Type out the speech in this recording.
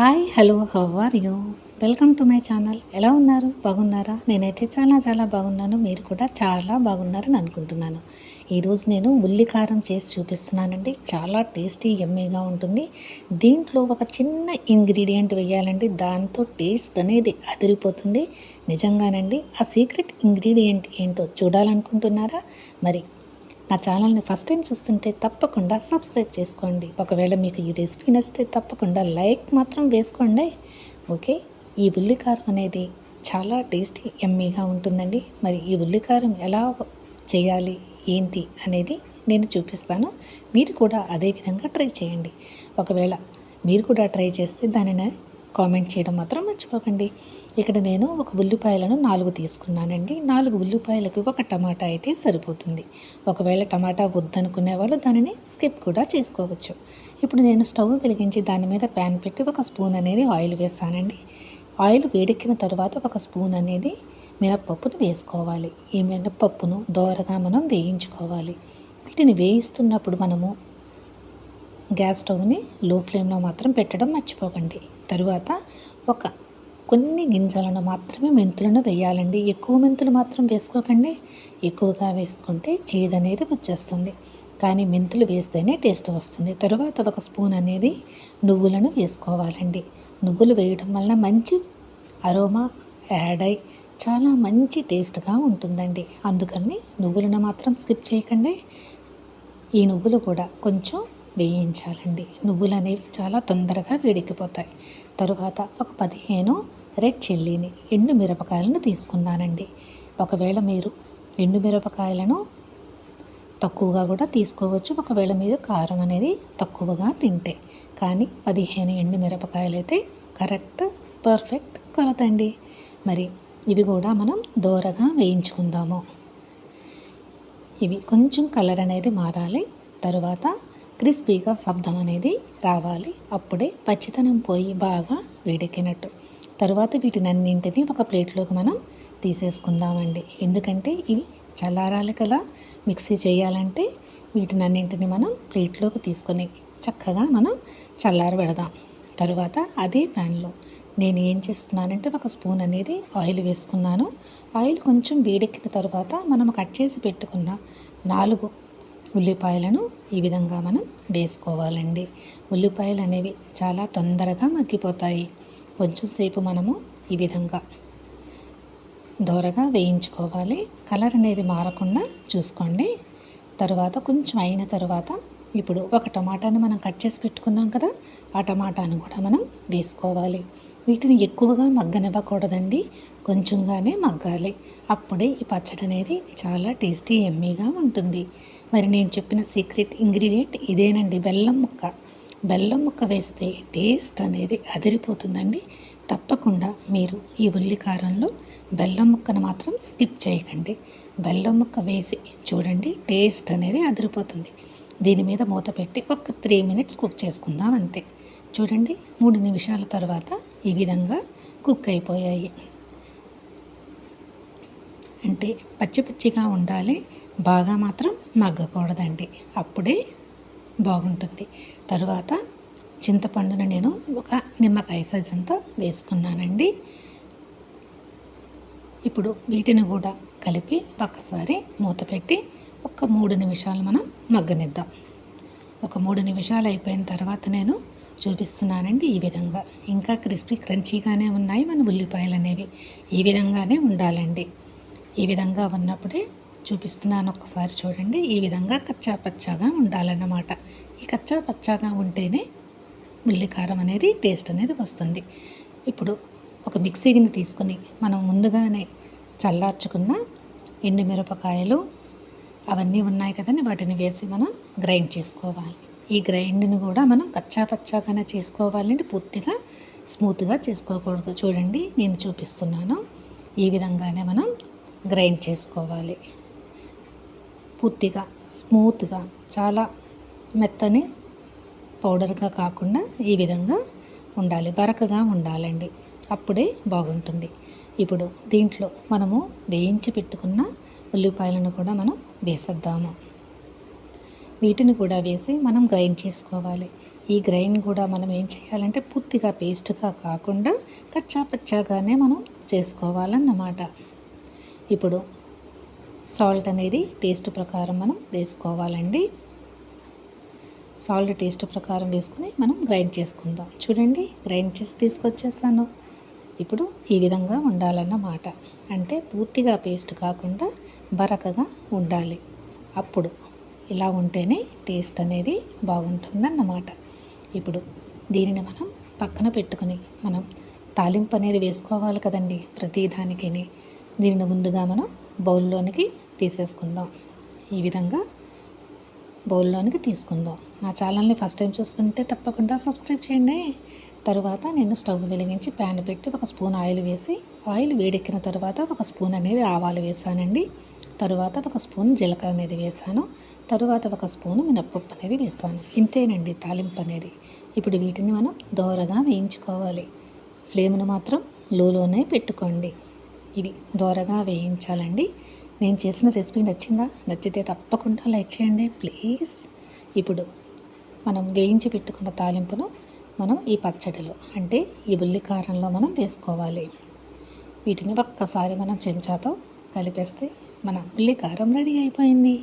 Hi hello how are you? Welcome to my channel. ఎలా ఉన్నారు? బాగున్నారా? నేనైతే చాలా చాలా బాగున్నాను. మీరు కూడా చాలా బాగున్నారని అనుకుంటున్నాను. ఈరోజు నేను ఉల్లి కారం చేసి చూపిస్తున్నానండి. చాలా టేస్టీ ఎమ్మీగా ఉంటుంది. దీంట్లో ఒక చిన్న ఇంగ్రీడియంట్ వేయాలండి. దాంతో టేస్ట్ అనేది అదిరిపోతుంది. నిజంగానండి ఆ సీక్రెట్ ఇంగ్రీడియంట్ ఏంటో చూడాలనుకుంటున్నారా? మరి నా ఛానల్ని ఫస్ట్ టైం చూస్తుంటే తప్పకుండా సబ్స్క్రైబ్ చేసుకోండి. ఒకవేళ మీకు ఈ రెసిపీ నచ్చితే తప్పకుండా లైక్ మాత్రం వేసుకోండి. ఓకే? ఈ ఉల్లికారం అనేది చాలా టేస్టీ ఎమ్మీగా ఉంటుందండి. మరి ఈ ఉల్లికారం ఎలా చేయాలి ఏంటి అనేది నేను చూపిస్తాను. మీరు కూడా అదే విధంగా ట్రై చేయండి. ఒకవేళ మీరు కూడా ట్రై చేస్తే దానిని కామెంట్ చేయడం మాత్రం మర్చిపోకండి. ఇక్కడ నేను ఒక ఉల్లిపాయలను నాలుగు తీసుకున్నానండి. నాలుగు ఉల్లిపాయలకు ఒక టమాటా అయితే సరిపోతుంది. ఒకవేళ టమాటా వద్దనుకునే వాళ్ళు దానిని స్కిప్ కూడా చేసుకోవచ్చు. ఇప్పుడు నేను స్టవ్ వెలిగించి దాని మీద ప్యాన్ పెట్టి ఒక స్పూన్ అనేది ఆయిల్ వేసానండి. ఆయిల్ వేడెక్కిన తర్వాత ఒక స్పూన్ అనేది మినప్పప్పును వేసుకోవాలి. ఈ మినప్పప్పును దోరగా మనం వేయించుకోవాలి. వీటిని వేయిస్తున్నప్పుడు మనము గ్యాస్ స్టవ్ని లో ఫ్లేమ్లో మాత్రం పెట్టడం మర్చిపోకండి. తరువాత ఒక కొన్ని గింజలను మాత్రమే మెంతులను వేయాలండి. ఎక్కువ మెంతులు మాత్రం వేసుకోకండి. ఎక్కువగా వేసుకుంటే చేదు అనేది వచ్చేస్తుంది. కానీ మెంతులు వేస్తేనే టేస్ట్ వస్తుంది. తరువాత ఒక స్పూన్ అనేది నువ్వులను వేసుకోవాలండి. నువ్వులు వేయడం వలన మంచి అరోమా యాడ్ అయి చాలా మంచి టేస్ట్గా ఉంటుందండి. అందుకని నువ్వులను మాత్రం స్కిప్ చేయకండి. ఈ నువ్వులు కూడా కొంచెం వేయించాలండి. నువ్వులు అనేవి చాలా తొందరగా వేడెక్కిపోతాయి. తరువాత ఒక పదిహేను రెడ్ చిల్లీని ఎండు మిరపకాయలను తీసుకున్నానండి. ఒకవేళ మీరు ఎండు మిరపకాయలను తక్కువగా కూడా తీసుకోవచ్చు. ఒకవేళ మీరు కారం అనేది తక్కువగా తింటే. కానీ పదిహేను ఎండు మిరపకాయలు అయితే కరెక్ట్ పర్ఫెక్ట్ కొలతండి. మరి ఇవి కూడా మనం దోరగా వేయించుకుందాము. ఇవి కొంచెం కలర్ అనేది మారాలి. తరువాత క్రిస్పీగా శబ్దం అనేది రావాలి. అప్పుడే పచ్చితనం పోయి బాగా వేడెక్కినట్టు. తర్వాత వీటినన్నింటినీ ఒక ప్లేట్లోకి మనం తీసేసుకుందామండి. ఎందుకంటే ఇవి చల్లారాలి కదా. మిక్సీ చేయాలంటే వీటినన్నింటిని మనం ప్లేట్లోకి తీసుకొని చక్కగా మనం చల్లారబెడదాం. తరువాత అదే ప్యాన్లో నేను ఏం చేస్తున్నానంటే ఒక స్పూన్ అనేది ఆయిల్ వేసుకున్నాను. ఆయిల్ కొంచెం వేడెక్కిన తర్వాత మనం కట్ చేసి పెట్టుకున్న నాలుగు ఉల్లిపాయలను ఈ విధంగా మనం వేసుకోవాలండి. ఉల్లిపాయలు అనేవి చాలా తొందరగా మగ్గిపోతాయి. కొంచెం సేపు మనము ఈ విధంగా దోరగా వేయించుకోవాలి. కలర్ అనేది మారకుండా చూసుకోండి. తర్వాత కొంచెం అయిన తర్వాత ఇప్పుడు ఒక టమాటాని మనం కట్ చేసి పెట్టుకున్నాం కదా ఆ టమాటాను కూడా మనం వేసుకోవాలి. వీటిని ఎక్కువగా మగ్గనివ్వకూడదండి. కొంచెంగానే మగ్గాలి. అప్పుడే ఈ పచ్చడి అనేది చాలా టేస్టీ ఎమ్మీగా ఉంటుంది. మరి నేను చెప్పిన సీక్రెట్ ఇంగ్రీడియంట్ ఇదేనండి బెల్లం ముక్క. బెల్లం ముక్క వేస్తే టేస్ట్ అనేది అదిరిపోతుందండి. తప్పకుండా మీరు ఈ ఉల్లి కారంలో బెల్లం ముక్కను మాత్రం స్కిప్ చేయకండి. బెల్లం ముక్క వేసి చూడండి టేస్ట్ అనేది అదిరిపోతుంది. దీని మీద మూత పెట్టి ఒక త్రీ మినిట్స్ కుక్ చేసుకుందాం అంతే. చూడండి మూడు నిమిషాల తర్వాత ఈ విధంగా కుక్ అయిపోయాయి. అంటే పచ్చి పచ్చిగా ఉండాలి బాగా మాత్రం మగ్గకూడదండి. అప్పుడే బాగుంటుంది. తరువాత చింతపండును నేను ఒక నిమ్మకాయ సైజ్ అంతా వేసుకున్నానండి. ఇప్పుడు వీటిని కూడా కలిపి ఒక్కసారి మూత పెట్టి ఒక మూడు నిమిషాలు మనం మగ్గనిద్దాం. ఒక మూడు నిమిషాలు అయిపోయిన తర్వాత నేను చూపిస్తున్నానండి ఈ విధంగా. ఇంకా క్రిస్పీ క్రంచీగానే ఉన్నాయి మన ఉల్లిపాయలు అనేవి ఈ విధంగానే ఉండాలండి. ఈ విధంగా ఉన్నప్పుడే చూపిస్తున్నాను ఒక్కసారి చూడండి. ఈ విధంగా కచ్చా పచ్చాగా ఉండాలన్నమాట. ఈ కచ్చా పచ్చాగా ఉంటేనే ఉల్లికారం అనేది టేస్ట్ అనేది వస్తుంది. ఇప్పుడు ఒక మిక్సీని తీసుకొని మనం ముందుగానే చల్లార్చుకున్న ఎండుమిరపకాయలు అవన్నీ ఉన్నాయి కదండి. వాటిని వేసి మనం గ్రైండ్ చేసుకోవాలి. ఈ గ్రైండ్ని కూడా మనం కచ్చా పచ్చాగానే చేసుకోవాలంటే పూర్తిగా స్మూత్గా చేసుకోకూడదు. చూడండి నేను చూపిస్తున్నాను. ఈ విధంగానే మనం గ్రైండ్ చేసుకోవాలి. పూర్తిగా స్మూత్గా చాలా మెత్తని పౌడర్గా కాకుండా ఈ విధంగా ఉండాలి. బరకగా ఉండాలండి. అప్పుడే బాగుంటుంది. ఇప్పుడు దీంట్లో మనము వేయించి పెట్టుకున్న ఉల్లిపాయలను కూడా మనం వేసేద్దాము. వీటిని కూడా వేసి మనం గ్రైండ్ చేసుకోవాలి. ఈ గ్రైండ్ కూడా మనం ఏం చేయాలంటే పూర్తిగా పేస్ట్గా కాకుండా కచ్చా పచ్చాగానే మనం చేసుకోవాలన్నమాట. ఇప్పుడు సాల్ట్ అనేది టేస్ట్ ప్రకారం మనం వేసుకోవాలండి. సాల్ట్ టేస్ట్ ప్రకారం వేసుకుని మనం గ్రైండ్ చేసుకుందాం. చూడండి గ్రైండ్ చేసి తీసుకొచ్చేసాను. ఇప్పుడు ఈ విధంగా ఉండాలన్నమాట. అంటే పూర్తిగా పేస్ట్ కాకుండా బరకగా ఉండాలి. అప్పుడు ఇలా ఉంటేనే టేస్ట్ అనేది బాగుంటుందన్నమాట. ఇప్పుడు దీనిని మనం పక్కన పెట్టుకుని మనం తాలింపు అనేది వేసుకోవాలి కదండి ప్రతి దానికి దీనిని ముందుగా మనం బౌల్లోనికి తీసేసుకుందాం. ఈ విధంగా బౌల్లోనికి తీసుకుందాం. నా ఛానల్ని ఫస్ట్ టైం చూసుకుంటే తప్పకుండా సబ్స్క్రైబ్ చేయండి. తరువాత నేను స్టవ్ వెలిగించి ప్యాన్ పెట్టి ఒక స్పూన్ ఆయిల్ వేసి ఆయిల్ వేడెక్కిన తర్వాత ఒక స్పూన్ అనేది ఆవాలు వేసానండి. తరువాత ఒక స్పూన్ జీలకర్ర అనేది వేసాను. తరువాత ఒక స్పూన్ మినప్పప్పు అనేది వేసాను. ఇంతేనండి తాలింపు అనేది. ఇప్పుడు వీటిని మనం దోరగా వేయించుకోవాలి. ఫ్లేమ్ను మాత్రం లోలోనే పెట్టుకోండి. ఇవి దోరగా వేయించాలండి. నేను చేసిన రెసిపీ నచ్చిందా? నచ్చితే తప్పకుండా లైక్ చేయండి ప్లీజ్. ఇప్పుడు మనం వేయించి పెట్టుకున్న తాలింపును మనం ఈ పచ్చడిలో అంటే ఈ ఉల్లి కారంలో మనం వేసుకోవాలి. వీటిని ఒక్కసారి మనం చెంచాతో కలిపేస్తే మన ఉల్లి కారం రెడీ అయిపోయింది.